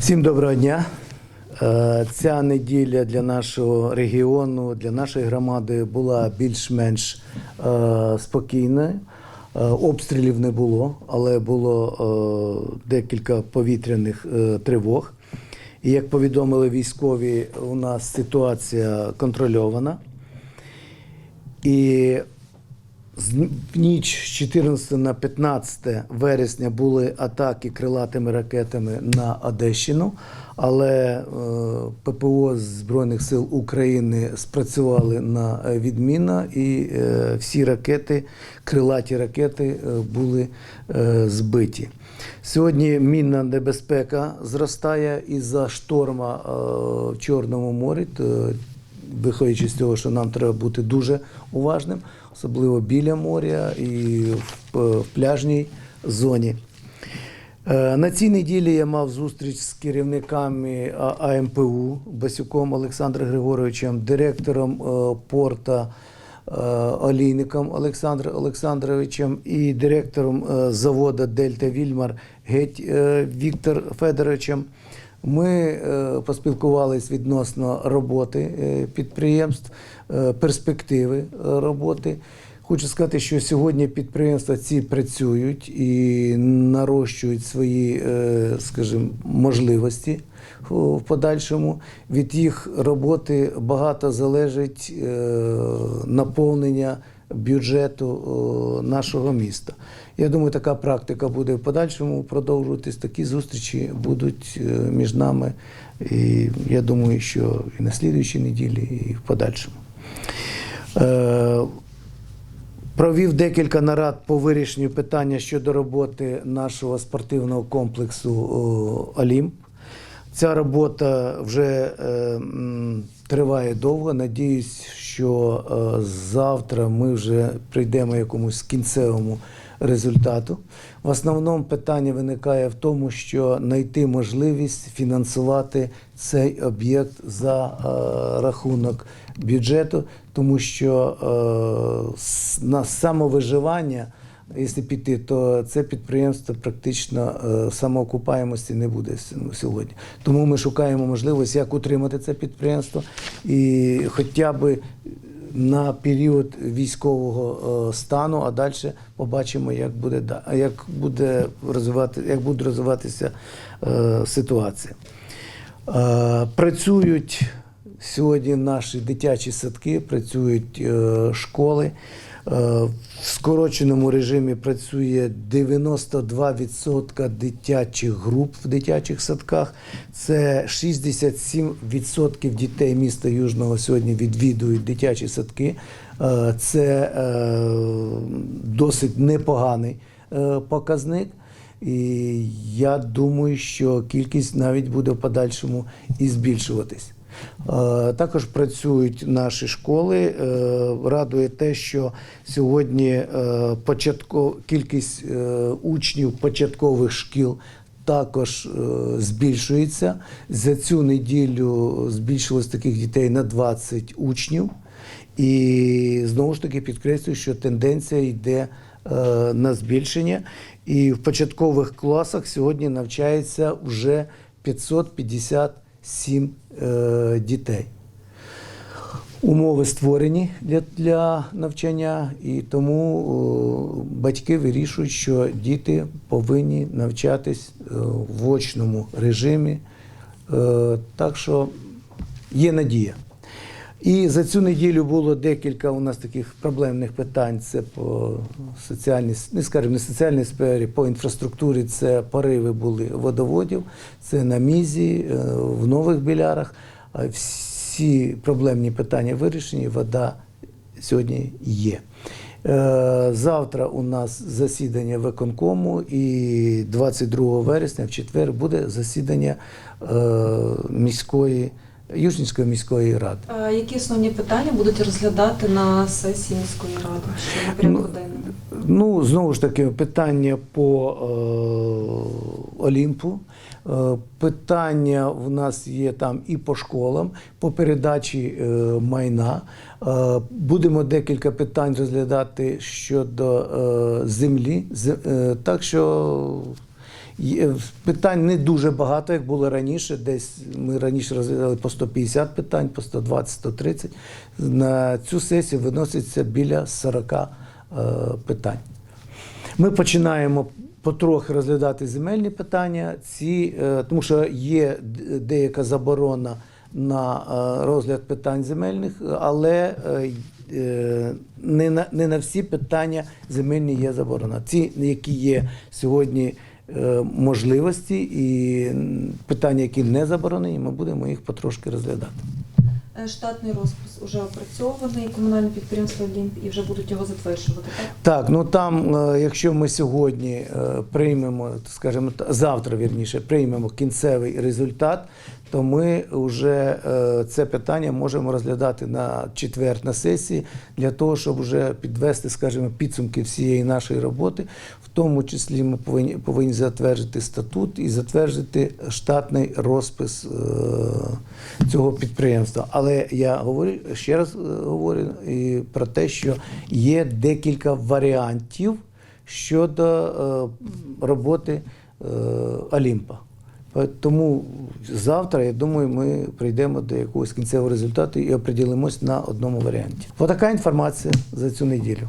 Всім доброго дня. Е, Ця неділя для нашого регіону, для нашої громади була більш-менш е, спокійною. Е, Обстрілів не було, але було декілька повітряних тривог. І як повідомили військові, у нас ситуація контрольована. І в ніч з 14 на 15 вересня були атаки крилатими ракетами на Одещину, але е, ППО Збройних сил України спрацювали на відмінно, і е, всі ракети, крилаті ракети, е, були збиті. Сьогодні мінна небезпека зростає із-за шторма е, в Чорному морі. Виходячи з того, що нам треба бути дуже уважним, особливо біля моря і в, е, пляжній зоні. Е, На цій неділі я мав зустріч з керівниками АМПУ Басюком Олександром Григоровичем, директором е, порта Олійником Олександром Олександровичем і директором заводу Дельта Вільмар Геть Віктор Федоровичем. Ми е, поспілкувались відносно роботи е, підприємств, е, перспективи роботи. Хочу сказати, що сьогодні підприємства ці працюють і нарощують свої, скажімо, можливості в подальшому. Від їх роботи багато залежить наповнення бюджету е, нашого міста. Я думаю, така практика буде в подальшому продовжуватись. Такі зустрічі будуть е, між нами. І я думаю, що і на слідуючій неділі, і в подальшому. Е, Провів декілька нарад по вирішенню питання щодо роботи нашого спортивного комплексу Олімп. Ця робота вже триває довго. Надіюсь, що е, завтра ми вже прийдемо якомусь кінцевому результату. В основному питання виникає в тому, що знайти можливість фінансувати цей об'єкт за е, рахунок бюджету, тому що е, на самовиживання. Якщо піти, то це підприємство практично е, самоокупаємості не буде сьогодні. Тому ми шукаємо можливість, як утримати це підприємство і хоча б на період військового е, стану, а далі побачимо, як буде як буде розвивати, як буде розвиватися е, ситуація. Працюють сьогодні наші дитячі садки, працюють школи. Е, В скороченому режимі працює 92% дитячих груп в дитячих садках. Це 67% дітей міста Южного сьогодні відвідують дитячі садки. Е, Це е, досить непоганий показник. І я думаю, що кількість навіть буде в подальшому і збільшуватись. Е, Також працюють наші школи. Е, Радує те, що сьогодні е, початко, кількість учнів початкових шкіл також збільшується. За цю неділю збільшилось таких дітей на 20 учнів. І знову ж таки підкреслюю, що тенденція йде на збільшення. І в початкових класах сьогодні навчається вже 557 е, дітей. Умови створені для, для навчання, і тому о, батьки вирішують, що діти повинні навчатись е, в очному режимі. Е, Так що є надія. І за цю неділю було декілька у нас таких проблемних питань. Це по соціальній, не скажімо, не соціальній сфері, по інфраструктурі це пориви були водоводів, це на мізі, е, в нових білярах. Всі проблемні питання вирішені, вода сьогодні є. Е, Завтра у нас засідання виконкому і 22 вересня, в четвер, буде засідання е, міської, Южнівської міської ради. А які основні питання будуть розглядати на сесії міської ради? Що Ну. Ну, знову ж таки, питання по е, Олімпу. Е, питання в нас є там і по школам, по передачі е, майна. Е, будемо декілька питань розглядати щодо е, землі. З- е, так що Питань не дуже багато, як було раніше. Десь ми раніше розглядали по 150 питань, по 120, 130. На цю сесію виноситься біля 40 е, питань. Ми починаємо потрохи розглядати земельні питання, ці, е, тому що є деяка заборона на е, розгляд питань земельних, але е, е, не на, не на всі питання земельні є заборона. Ці, які є сьогодні е, можливості і питання, які не заборонені, ми будемо їх потрошки розглядати. Е, Штатний розпис вже опрацьований, комунальне підприємство Олімп і вже будуть його затверджувати. Так? Так, ну там, е, якщо ми сьогодні е, приймемо, скажімо, завтра вірніше, приймемо кінцевий результат, то ми вже е, це питання можемо розглядати на четвер на сесії для того, щоб вже підвести, скажімо, підсумки всієї нашої роботи. В тому числі ми повинні, повинні затвердити статут і затвердити штатний розпис е, цього підприємства. Але я говорю ще раз е, говорю і про те, що є декілька варіантів щодо роботи Олімпа. Е, Тому завтра, я думаю, ми прийдемо до якогось кінцевого результату і оприділимось на одному варіанті. Отака інформація за цю неділю.